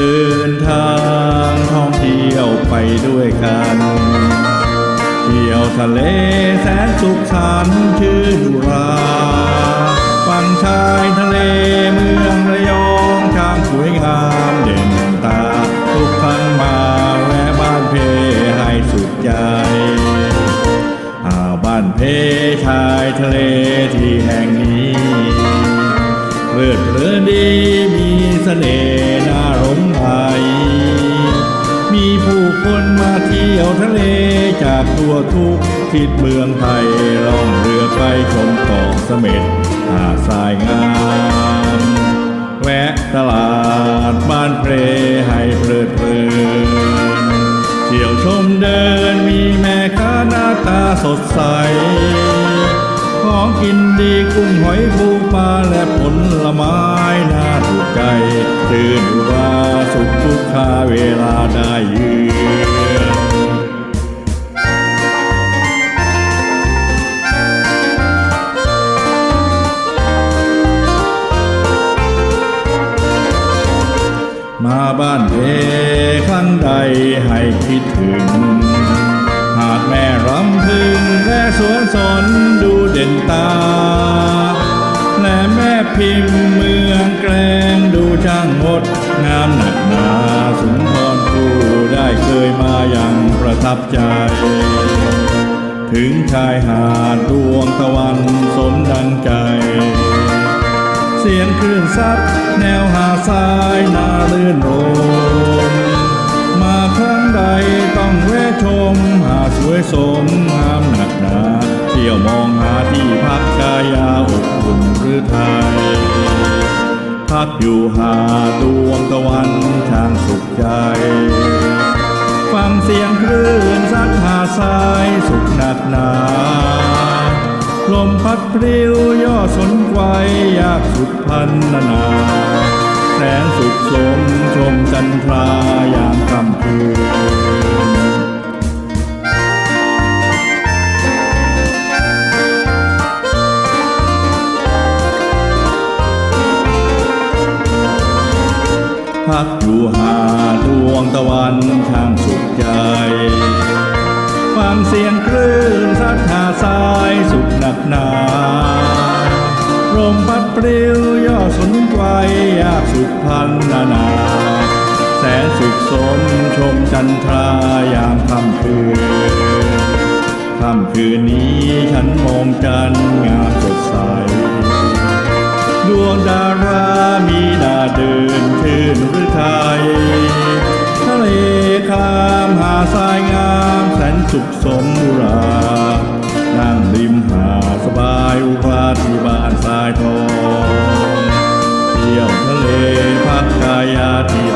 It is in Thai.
เดินทางท่องเที่ยวไปด้วยกัน เที่ยวทะเลแสนสุขสันต์ชื่นอุราฝั่งชายทะเลเมืองระยองช่างสวยงามเด่นตา ทุกครั้งมาแวะบ้านเพให้สุดใจอ่าวบ้านเพชายทะเลที่แห่งนี้เพลิดเพลินดีมีเสน่ห์ ที่ยวทะเลจากทั่วทุกทิศเมืองไทยล่องเรือไปชมเกาะเสม็ดหาดทรายงามแวะตลาดบ้านเพลให้เพลิดเพลินเที่ยวชมเดินมีแม่ค้าหน้าตาสดใส ของกินดีกุ้งหอยปูปลาและผลไม้น่าถูกใจตื่นว่าสุขทุกคาเวลาได้ คิดถึง หากแม่รำพึงและสวนสนดูเด่นตา และแม่พิมพ์เมืองแกลงดูช่างงดงามหนักหนาสุนทรผู้ได้เคยมาอย่างประทับใจ ถึงชายหาดดวงตะวันสมดังใจเสียงคลื่นซัดแนวหาทรายนาลื่นโร มหาสวยสมงามหนักหนาเที่ยวมองหาที่พักกายาอบอุ่นหรือไทย พักอยู่หาดวงตะวันช่างสุขใจ ฟังเสียงคลื่นซัดหาทรายสุขหนักหนาลมพัดพริ้วย่อสนไกวยากสุดพันนานาแสนสุขสมชมจันทรายามคำคืน พักอยู่หาดวงตะวันช่างสุขใจ ฟังเสียงคลื่นซัดหาทรายสุขหนักหนาลมพัดปลิวย่อสนไกวยากสุขพันนานา แสนสุขสมชมจันทรายามค่ำคืนค่ำคืนนี้ฉันมองจันงามสดใส ดวงดาราุขสมบูรานั่งริมหาสบายอุภาที่บ้านสายทองเที่ยวทะเลพักกายาที